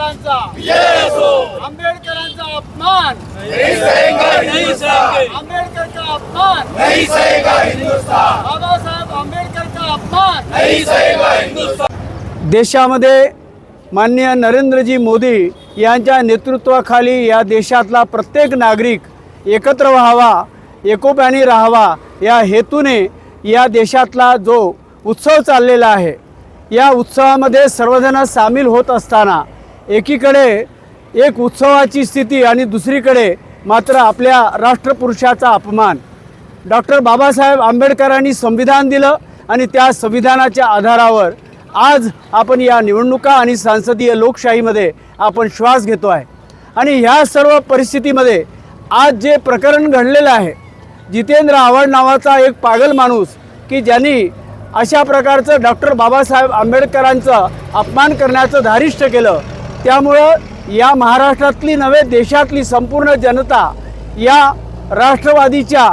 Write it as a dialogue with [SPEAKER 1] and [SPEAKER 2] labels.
[SPEAKER 1] आंबेडकरांचा. आंबेडकरांचा अपमान.
[SPEAKER 2] अपमान. बाबासाहेब
[SPEAKER 3] देशामध्ये माननीय नरेंद्रजी मोदी यांच्या नेतृत्वाखाली या देशातला प्रत्येक नागरिक एकत्र व्हावा एकोप्याने राहावा या हेतूने या देशातला जो उत्सव चाललेला आहे या उत्सवामध्ये सर्वजण सामील होत असताना एकीकडे एक उत्सवाची स्थिती आणि दुसरीकडे मात्र आपल्या राष्ट्रपुरुषाचा अपमान. डॉक्टर बाबासाहेब आंबेडकरांनी संविधान दिलं आणि त्या संविधानाच्या आधारावर आज आपण या निवडणुका आणि सांसदीय लोकशाहीमध्ये आपण श्वास घेतो आहे. आणि ह्या सर्व परिस्थितीमध्ये आज जे प्रकरण घडलेलं आहे जितेंद्र आव्हाड नावाचा एक पागल माणूस की ज्यांनी अशा प्रकारचं डॉक्टर बाबासाहेब आंबेडकरांचं अपमान करण्याचं धारिष्ट केलं त्यामुळं या महाराष्ट्रातली नव्हे देशातली संपूर्ण जनता या राष्ट्रवादीच्या